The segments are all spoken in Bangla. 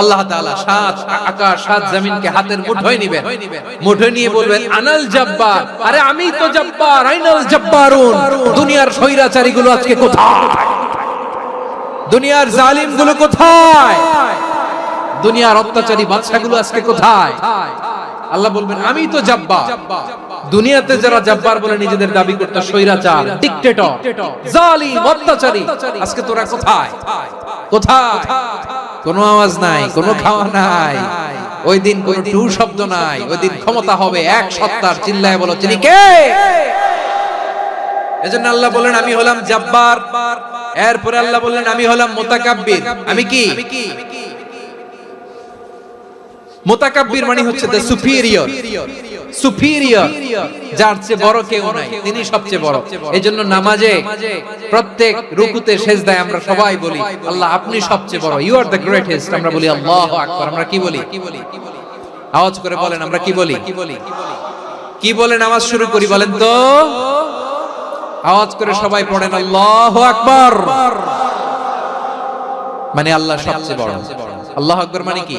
আল্লাহ তাআলা সাত আকাশ সাত জমিনকে হাতের মুঠোয় নিবেন মুঠোয় নিয়ে বলবেন আনাল জব্বার। আরে আমি তো জব্বার আইনাল জব্বারুন। দুনিয়ার স্বৈরাচারী গুলো আজকে কোথায়? দুনিয়ার জালিমগুলো কোথায়? দুনিয়ার অত্যাচারী বাদশাগুলো আজকে কোথায়? আল্লাহ বলবেন, আমি তো জব্বার। দুনিয়াতে যারা জব্বার বলে নিজেদের দাবি করতে, স্বৈরাচার ডিক্টেটর জালিম, অত্যাচারী, আজকে তোরা কোথায়? কোথায়? কোনো আওয়াজ নাই, কোনো খাওয়া নাই। ওই দিন কোন টু শব্দ নাই, ওই দিন ক্ষমতা হবে এক সত্তার, চিল্লায় বলো, তিনি কে? এজন্য আল্লাহ বলেন আমি হলাম জাব্বার। এরপরে আল্লাহ বললেন, আমি হলাম মোতাকাব্বির। আমি কি? মোতাকাব্বির মানে হচ্ছে দ্য সুপিরিয়র সুপিরিয়র যার চেয়ে বড় কেউ নাই, তিনি সবচেয়ে বড়। এই জন্য নামাজে প্রত্যেক রুকুতে সেজদায় আমরা সবাই বলি, আল্লাহ, আপনি সবচেয়ে বড় ইউ আর দ্য গ্রেটেস্ট আমরা বলি, আল্লাহ আকবার। আমরা কি বলি? আওয়াজ করে বলেন, আমরা কি বলি? কি বলে নামাজ শুরু করি বলেন তো? আওয়াজ করে সবাই পড়েন, আল্লাহ আকবার। মানে আল্লাহ সবচেয়ে বড়। আল্লাহ আকবার মানে কি?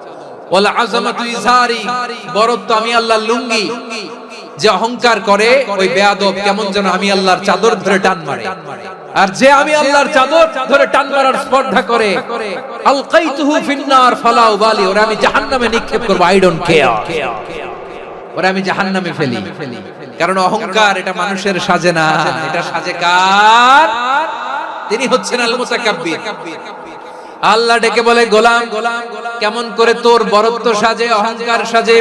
ওয়াল আযামাতু ইজারি বরত্ব আমি আল্লাহর লুঙ্গি। যে অহংকার করে, ওই বেয়াদব কেমন যেন আমি আল্লাহর চাদর ধরে টান মারে। আর যে আমি আল্লাহর চাদর ধরে টান মারার স্পর্ধা করে, আলকাইতুহু ফিন্নার, ফালা আমি জাহান্নামে নিক্ষেপ করব আই ডোন্ট কেয়ার ওরে আমি জাহান্নামে ফেলি। কারণ অহংকার এটা মানুষের সাজে না। এটা সাজে কার? তিনি হচ্ছেন আল মুতাকাব্বির আল্লাহ ডেকে বলে, গোলাম গোলাম কেমন করে তোর বরত্ব সাজে, অহংকার সাজে?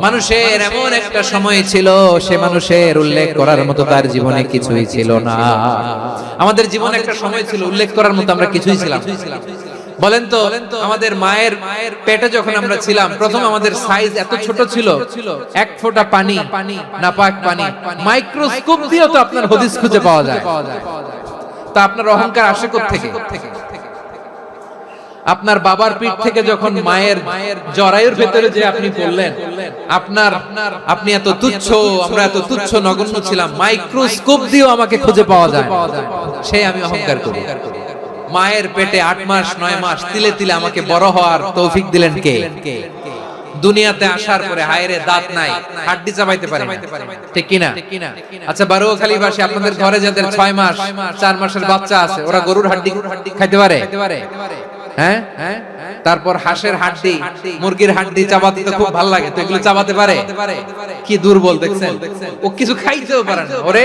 মানুষের এমন একটা সময় ছিল, সে মানুষের উল্লেখ করার মতো তার জীবনে কিছুই ছিল না। আমাদের জীবনে একটা সময় ছিল, উল্লেখ করার মতো আমরা কিছুই ছিলাম বলেন তো, আমাদের মায়ের মায়ের পেটে যখন আমরা ছিলাম, প্রথম আমাদের সাইজ এত ছোট ছিল, এক ফোঁটা পানি, নাপাক পানি মাইক্রোস্কোপ দিয়েও তো আপনার হদিস খুঁজে পাওয়া যায়। তা আপনার অহংকার আসে থেকে আপনার বাবার পিঠ থেকে যখন মায়ের মায়ের জরায়ুর ভেতরে যে আপনি বললেন আপনার, আপনি এত তুচ্ছ, আমরা এত তুচ্ছ নগণ্য ছিলাম মাইক্রোস্কোপ দিয়েও আমাকে খুঁজে পাওয়া যায় সেই আমি অহংকার করি। মায়ের পেটে আট মাস, নয় মাস, তিলে তিলে আমাকে বড় হওয়ার তৌফিক দিলেন কে? দুনিয়াতে আসার পরে হায়রে দাঁত নাই, হাড্ডি চাবাইতে পারে। ঠিক কিনা? আচ্ছা বারো খালি বাসে আপনাদের ঘরে যাদের ছয় মাস, চার মাসের বাচ্চা আছে, ওরা গরুর হাড্ডি খাইতে পারে? হ্যাঁ? তারপর হাঁসের হাড্ডি, মুরগির হাড্ডি চাবাতে তো খুব ভালো লাগে, তো এগুলো চাবাতে পারে? কি দুর্বল দেখছেন? ও কিছু খাইতেও পারে না। ওরে?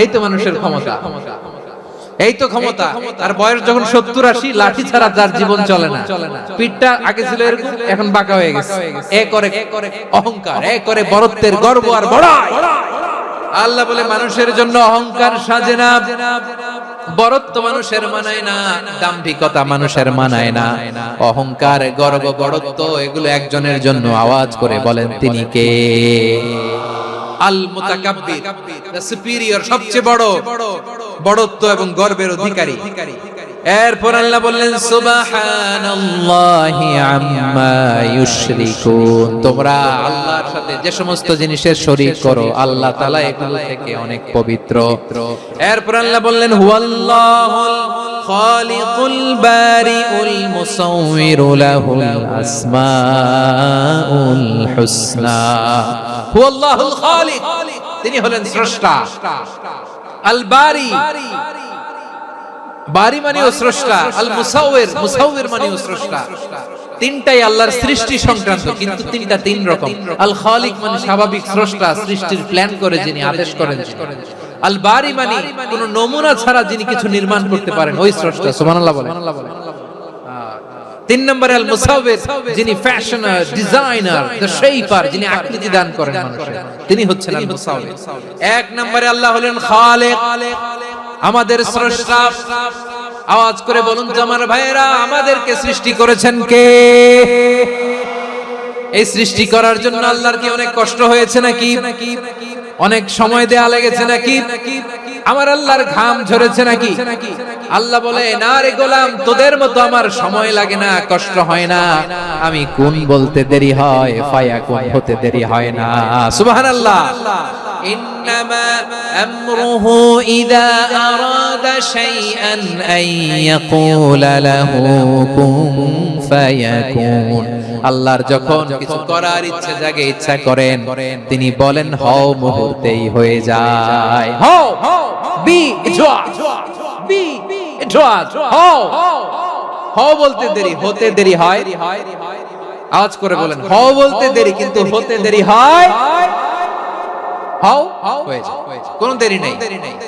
এই তো মানুষের ক্ষমতা। এই তো ক্ষমতা। আর বয়স যখন সত্তর আশি লাঠি ছাড়া যার জীবন চলে না। পিঠটা আগে ছিল এরকম এখন বাঁকা হয়ে গেছে। এ করে অহংকার এ করে বরত্বের গর্ব আর বড়াই। আল্লাহ বলে মানুষের জন্য অহংকার সাজে না বরত্ব মানুষের মানায় না দাম্ভিকতা মানুষের মানায় না। অহংকার গর্ব বড়ত্ব এগুলো একজনের জন্য আওয়াজ করে বলেন তিনি কে? আল মুতাকাব্বির সুপিরিয়র সবচেয়ে বড়, বড়ত্ব এবং গর্বের অধিকারী। এরপর আল্লাহ বললেন, সুবহানাল্লাহি আম্মা ইউশরিকুন। তোমরা আল্লাহর সাথে যে সমস্ত জিনিসের শরীক করো, আল্লাহ তাআলা এগুলো থেকে অনেক পবিত্র। এরপর আল্লাহ বললেন, হুয়াল্লাহুল খালিকুল বারিউল মুসাউবিরু লাহুল আসমাউল হুসনা। হুয়াল্লাহুল খালিক। তিনি হলেন স্রষ্টা। আল বারি। বারি মানেও স্রষ্টা। আল মুসাউয়ের মুসাউয়ের মানেও স্রষ্টা। তিনটাই আল্লাহর সৃষ্টি সংক্রান্ত। কিন্তু তিনটা তিন রকম। আল খালিক মানে স্বাভাবিক স্রষ্টা। সৃষ্টির প্ল্যান করে যিনি আদেশ করেন আল বারি মানে কোন নমুনা ছাড়া যিনি কিছু নির্মাণ করতে পারেন। ওই স্রষ্টা সুবহানাল্লাহ বলেন তিন নম্বরে আল মুসাউয়ের যিনি ফ্যাশনার ডিজাইনার দ্য শেপার যিনি আকৃতি দান করেন মানুষের তিনি হচ্ছেন আল মুসাউয়ের এক নম্বরে আল্লাহ হলেন খালেক। আমাদের স্রষ্টা। আওয়াজ করে বলুন তো আমার ভাইয়েরা আমাদেরকে সৃষ্টি করেছেন কে? এই সৃষ্টি করার জন্য আল্লাহর কি অনেক কষ্ট হয়েছে নাকি? অনেক সময় দেয়া লেগেছে নাকি? আমার আল্লাহর ঘাম ঝরেছে নাকি আল্লাহ বলে না রে গোলাম তোদের মতো আমার সময় লাগে না কষ্ট হয় না আমি কোন বলতে দেরি হয় ফায়া কোন হতে দেরি হয় না সুবহানাল্লাহ إنما أمره إذا أراد شيئا أن يقول له كن فيكون আল্লাহর যখন কিছু করার ইচ্ছা জাগে ইচ্ছা করেন তিনি বলেন হও মুহূর্তেই হয়ে যায় হও বি বি হও হও বলতে দেরি হতে দেরি হয়। আওয়াজ করে বলেন হও বলতে দেরি কিন্তু হতে দেরি হয়। হও কোনো দেরি নেই।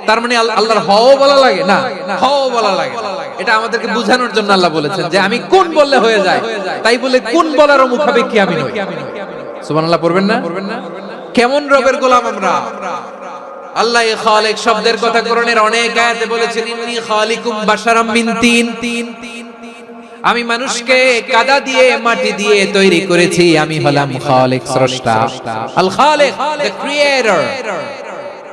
তার মানে আল- আল্লাহর হও বলা লাগে। না হও বলা লাগে। এটা আমাদেরকে বোঝানোর জন্য আল্লাহ বলেছেন যে আমি কোন বললে হয়ে যায় তাই বলে কোন বলারও মুখাপেক্ষি আমি নই। সুবহানাল্লাহ পড়বেন না? কেমন রবের গোলাম আমরা? আল্লাহ খালেক শব্দের কথা কোরআনের অনেক আয়াতে বলেছেন, ইন্নী খালিকুম বাশারাম মিন তিন। তিন আমি মানুষকে কাদা দিয়ে, মাটি দিয়ে তৈরি করেছি, আমি হলাম খালেক স্রষ্টা। আল খালেক দ্য ক্রিয়েটর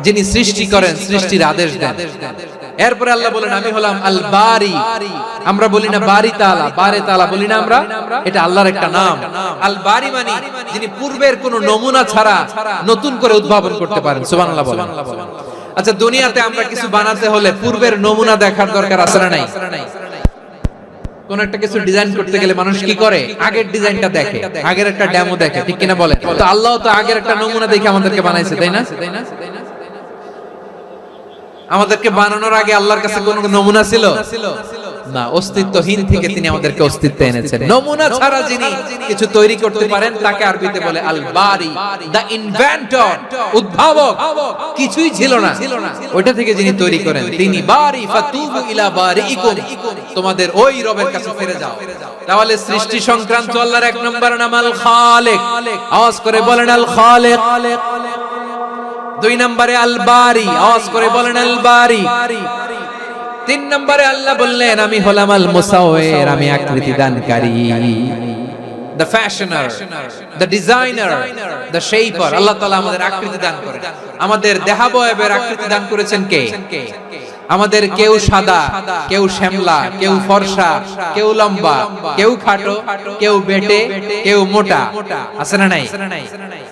যিনি সৃষ্টি করেন, সৃষ্টির আদেশ দেন। এরপরে আল্লাহ বলেন, আমি হলাম আল বারি আমরা বলি না বারি তালা বারে তালা বলি না আমরা, এটা আল্লাহর একটা নাম। আল বারি মানে যিনি পূর্বের কোন নমুনা ছাড়া নতুন করে উদ্ভাবন করতে পারেন, সুবহানাল্লাহ বলেন। আচ্ছা দুনিয়াতে আমরা কিছু বানাতে হলে পূর্বের নমুনা দেখার দরকার আছে না নাই? কোন একটা কিছু ডিজাইন করতে গেলে মানুষ কি করে? আগের ডিজাইনটা দেখে, আগের একটা ডেমো দেখে, ঠিক কিনা বলে তো আল্লাহ তো আগের একটা নমুনা দেখে আমাদেরকে বানাইছে, তাই না? আমাদেরকে বানানোর আগে আল্লাহর কাছে কোন নমুনা ছিল? না, অস্তিত্বহীন থেকে তিনি আমাদেরকে অস্তিত্ব এনেছেন। নমুনা ছাড়া যিনি কিছু তৈরি করতে পারেন, তাকে আরবিতে বলে আল বারি দা ইনভেন্টর, উদ্ভাবক। কিছুই ছিল না। ওইটা থেকে যিনি তৈরি করেন, তিনি বারি ফাতুবু ইলা বারিইকুম। তোমাদের ওই রবের কাছে ফিরে যাও। তাহলে সৃষ্টি সংক্রান্ত আল্লাহর এক নম্বর নাম আল খালিক আওয়াজ করে বলেন আল খালিক দুই নম্বরে আল বারি আওয়াজ করে বলেন আল বারি তিন নম্বরে আল্লাহ বললেন, আমি হলাম আল মুসাওয়ের আমি আকৃতি দানকারী। The fashioner the designer the shaper Allah তাআলা আমাদের আকৃতি দান করেন। আমাদের দেহাবয়বের আকৃতি দান করেছেন কে? আমাদের কেউ সাদা, কেউ শ্যামলা, কেউ ফর্সা, কেউ লম্বা, কেউ খাটো, কেউ বেটে, কেউ মোটা। আছে না নাই?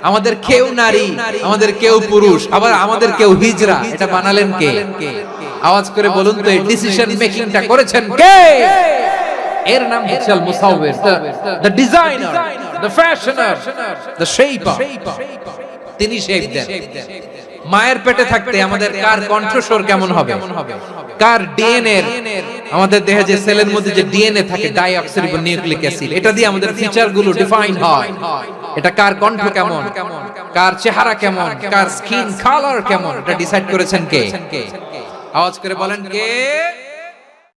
আমাদের কেউ নারী আমাদের কেউ পুরুষ আবার আমাদের কেউ হিজরা এটা বানালেন কে? আওয়াজ করে বলুন তো এই ডিসিশন মেকিংটা করেছেন কে? এর নাম হচ্ছে Al Musawwir the designer the fashioner the shaper তিনি শেপ দেন। মায়ের পেটে থাকতে আমাদের কার কণ্ঠস্বর কেমন হবে? কার ডিএনএ আমাদের দেহে যে সেলের মধ্যে যে ডিএনএ থাকে ডাইঅক্সিরিবো নিউক্লিক অ্যাসিড এটা দিয়ে আমাদের ফিচারগুলো ডিফাইন হয়। এটা কার কণ্ঠ কেমন? কার চেহারা কেমন? কার স্কিন কালার কেমন? এটা ডিসাইড করেছেন কে? আওয়াজ করে বলেন কে?